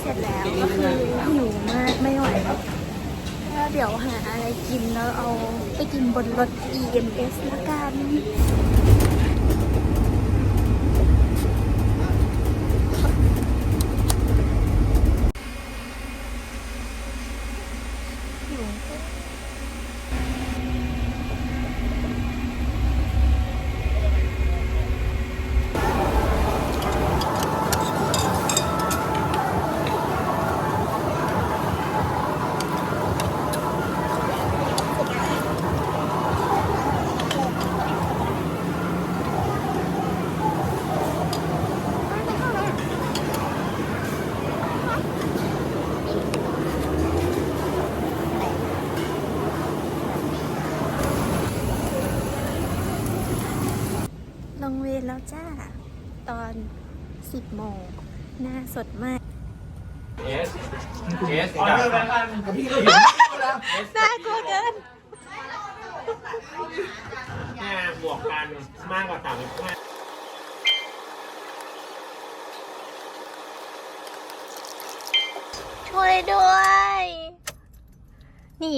เสร็จแล้วก็คือหิวมากไม่ไหวแล้วเดี๋ยวหาอะไรกินแล้วเอาไปกินบนรถ EMS แล้วกันหิว งเวรแล้วจ้า ตอน 10โมงหน้าสดมากเอสเอสกับน่ากลัวเกินแม่บวกกันมากกว่าสามสิบห้าช่วยด้วย นี่